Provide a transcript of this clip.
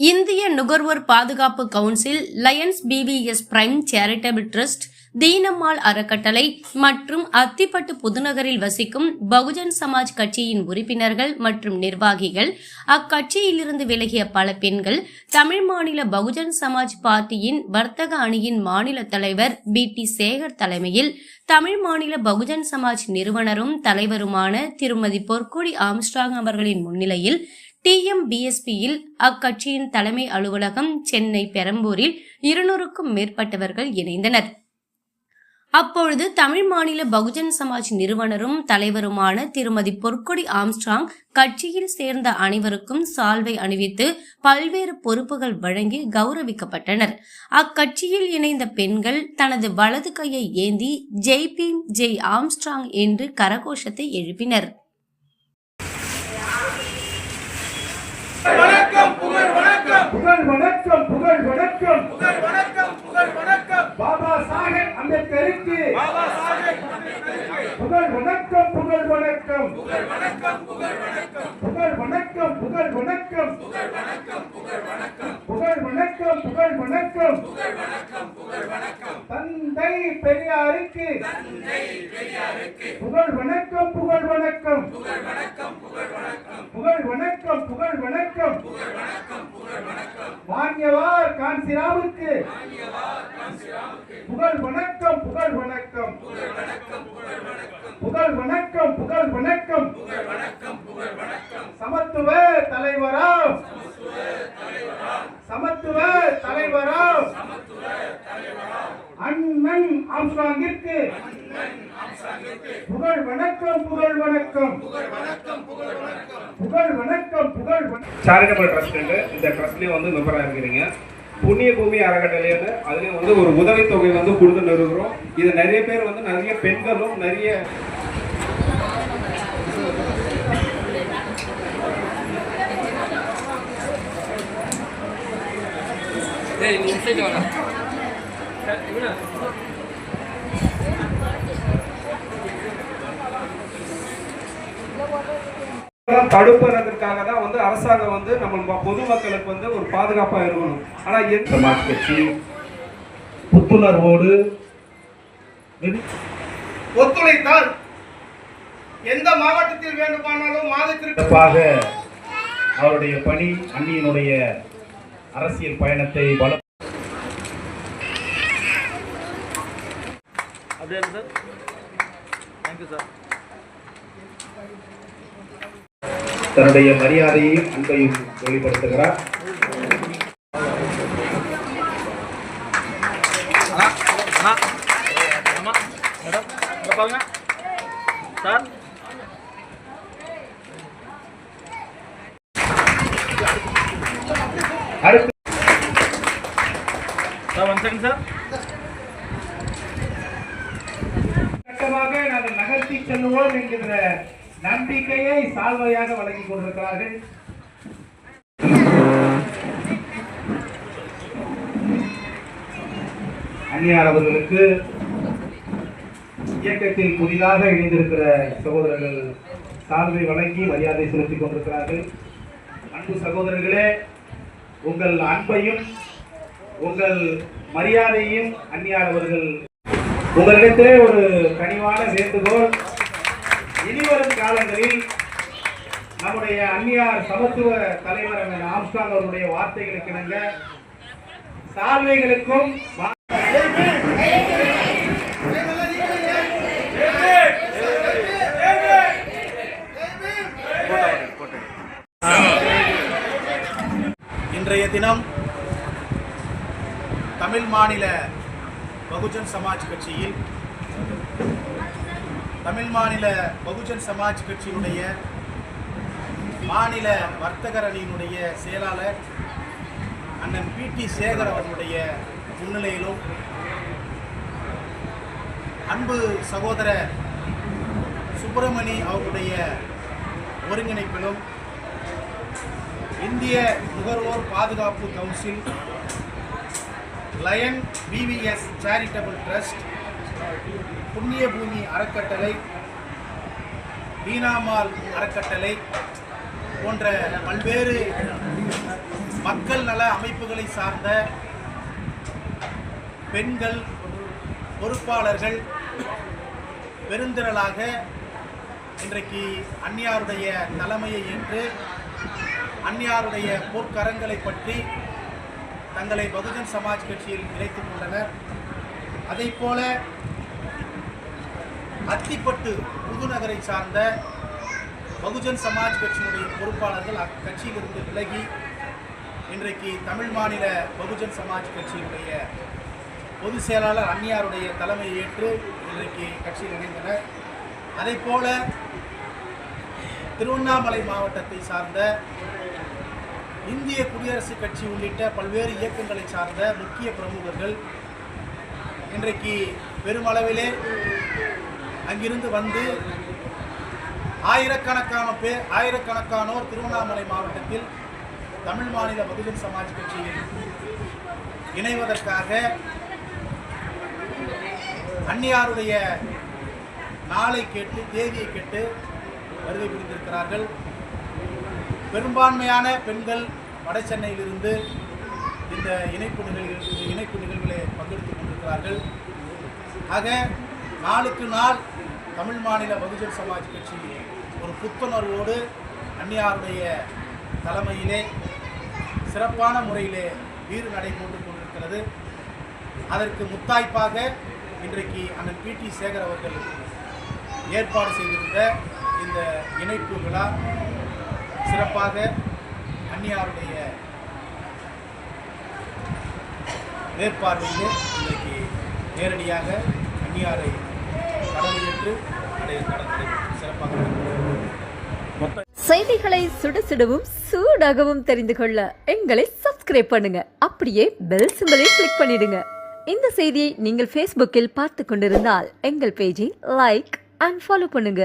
இந்திய நுகர்வோர் பாதுகாப்பு council lions PVS prime charitable trust Theenammal அறக்கட்டளை மற்றும் அத்திப்பட்டு புதுநகரில் வசிக்கும் பகுஜன் சமாஜ் கட்சியின் உறுப்பினர்கள் மற்றும் நிர்வாகிகள் அக்கட்சியிலிருந்து விலகிய பல பெண்கள் தமிழ் மாநில பகுஜன் சமாஜ் பார்ட்டியின் வர்த்தக அணியின் மாநில தலைவர் பி டி சேகர் தலைமையில் தமிழ் மாநில பகுஜன் சமாஜ் நிறுவனரும் தலைவருமான திருமதி பொற்கொடி ஆம்ஸ்டாங் அவர்களின் முன்னிலையில் டிஎம்பிஎஸ்பியில் அக்கட்சியின் தலைமை அலுவலகம் சென்னை பெரம்பூரில் இருநூறுக்கும் மேற்பட்டவர்கள் இணைந்தனர். அப்பொழுது தமிழ் மாநில பகுஜன் சமாஜ் நிறுவனரும் தலைவருமான திருமதி பொற்கொடி ஆம்ஸ்ட்ராங் கட்சியில் சேர்ந்த அனைவருக்கும் சால்வை அணிவித்து பல்வேறு பொறுப்புகள் வழங்கி கௌரவிக்கப்பட்டனர். அக்கட்சியில் இணைந்த பெண்கள் தனது வலது கையை ஏந்தி ஜெய் பீம் ஜெய் ஆம்ஸ்ட்ராங் என்று கரகோஷத்தை எழுப்பினர். வணக்கம் புகழ் வணக்கம் புகழ் வணக்கம் புகழ் வணக்கம் புகழ் வணக்கம் புகழ் வணக்கம் பாபா சாஹேப் அம்பேத்கருக்கு பாபா சாஹேப் புகழ் வணக்கம் புகழ் வணக்கம் புகழ் வணக்கம் புகழ் வணக்கம் புகழ் வணக்கம் புகழ் வணக்கம் புகழ் வணக்கம் புகழ் வணக்கம் புகழ் வணக்கம் புகழ் வணக்கம் புகழ் வணக்கம் புகழ் வணக்கம் தந்தை பெரியாருக்கு தந்தை பெரியாருக்கு புகழ் வணக்கம் புகழ் வணக்கம் புகழ் வணக்கம் புகழ் வணக்கம் புகழ் வணக்கம் புகழ் வணக்கம். புகழ் வணக்கம் புகழ் வணக்கம் மான்யவார் காஞ்சிராவுக்கு புகழ் வணக்கம் புகழ் வணக்கம். புகழ் வணக்கம் புகழ் வணக்கம். சமத்துவ தலைவரா புகழ் வணக்கம் புகழ் வணக்கம் புகழ் வணக்கம் சமத்துவ தலைவராம் சமத்துவ தலைவராம் அண்ணன் ஆம்ஸ்ட்ராங்கிற்கு புகழ் வணக்கம் புகழ் வணக்கம். புகழ் வணக்கம் புகழ் வணக்கம். புகழ் வணக்கம் புகழ் வணக்கம் சேரிட்டபிள் ட்ரஸ்ட் இந்த ட்ரஸ்ட்லேயும் வந்து மெம்பராக இருக்கிறீங்க. புண்ணிய பூமி அறக்கட்டளைன்னு அதுலேயும் வந்து ஒரு உதவித்தொகை வந்து கொடுத்து இருக்கிறோம் இது நிறைய பேர் வந்து நிறைய பெண்களும் நிறைய தடுப்புறதுக்காக தான் வந்து அரசாங்கம் வந்து நம்ம பொதுமக்களுக்கு வந்து ஒரு பாதுகாப்பாக இருக்கணும். ஆனால் எந்த சமாஜ் கட்சி புத்துணர்வோடு ஒத்துழைத்தால் எந்த மாவட்டத்தில் வேண்டுமானாலும் மாதத்திற்கு அவருடைய பணி அன்னியினுடைய அரசியல் பயணத்தை பல தன்னுடைய மரியாதையையும் அன்பையும் வெளிப்படுத்துகிறார். சார் அடுத்து சார் ஒன் செகண்ட் சார் கட்டமாக நாங்கள் நகர்த்தி செல்லுவோம் என்கின்ற நம்பிக்கையை சால்வையாக வழங்கிக் கொண்டிருக்கிறார்கள். அந்நியார் அவர்களுக்கு இயக்கத்தில் புதிதாக இணைந்திருக்கிற சகோதரர்கள் சால்வை வழங்கி மரியாதை செலுத்திக் கொண்டிருக்கிறார்கள். அன்பு சகோதரர்களே உங்கள் அன்பையும் உங்கள் மரியாதையும் அந்நியார் அவர்கள் உங்களிடத்திலே ஒரு கனிவான வேண்டுகோள் வரும் காலங்களில் நம்முடைய அந்நியார் சமத்துவ தலைவர் ஆம்ஸ்டாங் அவருடைய வார்த்தைகளுக்கு இணங்க சால்வைகளுக்கும் இன்றைய தினம் தமிழ் மாநில பகுஜன் சமாஜ் கட்சியில் தமிழ் மாநில பகுஜன் சமாஜ் கட்சியினுடைய மாநில வர்த்தகர் அணியினுடைய செயலாளர் அண்ணன் பி டி சேகர் அவர்களுடைய முன்னிலையிலும் அன்பு சகோதரர் சுப்பிரமணி அவர்களுடைய ஒருங்கிணைப்பிலும் இந்திய நுகர்வோர் பாதுகாப்பு council lion PVS charitable trust Punniya Bhoomi அறக்கட்டளை வீணாமால் அறக்கட்டளை போன்ற பல்வேறு மக்கள் நல அமைப்புகளை சார்ந்த பெண்கள் பொறுப்பாளர்கள் பெருந்திரளாக இன்றைக்கு அந்நியாருடைய தலைமையை ஏற்று அந்நியாருடைய போர்க்கரங்களை பற்றி தங்களை பகுஜன் சமாஜ் கட்சியில் இணைத்துக் கொண்டனர். அதைப் போல அத்திப்பட்டு புதுநகரை சார்ந்த பகுஜன் சமாஜ் கட்சியினுடைய பொறுப்பாளர்கள் அக்கட்சியிலிருந்து விலகி இன்றைக்கு தமிழ் மாநில பகுஜன் சமாஜ் கட்சியினுடைய பொதுச் செயலாளர் அன்னியாருடைய தலைமையை ஏற்று இன்றைக்கு கட்சியில் இணைந்தனர். அதைப் போல திருவண்ணாமலை மாவட்டத்தை சார்ந்த இந்திய குடியரசுக் கட்சி உள்ளிட்ட பல்வேறு இயக்கங்களை சார்ந்த முக்கிய பிரமுகர்கள் இன்றைக்கு பெருமளவிலே அங்கிருந்து வந்து ஆயிரக்கணக்கான பேர் ஆயிரக்கணக்கானோர் திருவண்ணாமலை மாவட்டத்தில் தமிழ் மாநில பகுஜன் சமாஜ் கட்சியில் இணைவதற்காக அன்னியாருடைய நாளை கேட்டு தேதியை கேட்டு வருகை புரிந்திருக்கிறார்கள். பெரும்பான்மையான பெண்கள் வட சென்னையிலிருந்து இந்த இணைப்பு நிகழ்வு இணைப்பு நிகழ்விலே பங்கெடுத்துக் கொண்டிருக்கிறார்கள். ஆக நாளுக்கு நாள் தமிழ் மாநில பகுஜன் சமாஜ் கட்சி ஒரு புத்துணர்வோடு அன்னியாருடைய தலைமையிலே சிறப்பான முறையிலே வீறு நடைபெற்று கொண்டிருக்கிறது. அதற்கு முத்தாய்ப்பாக இன்றைக்கு அண்ணன் பி டி சேகர் அவர்கள் ஏற்பாடு செய்திருந்த இந்த இணைப்பு விழா சிறப்பாக அந்நியாருடைய மேற்பார்வையில் இன்றைக்கு நேரடியாக அந்நியாரை கடமையேற்று சிறப்பாக செய்திகளை சுட சுடவும் சூடாகவும் தெரிந்து கொள்ள எங்களை சப்ஸ்கிரைப் பண்ணுங்க. அப்படியே பெல் சிம்பலை கிளிக் பண்ணிடுங்க. இந்த செய்தியை நீங்கள் ஃபேஸ்புக்கில் பார்த்து கொண்டிருந்தால் எங்கள் பேஜை லைக் அண்ட் ஃபாலோ பண்ணுங்க.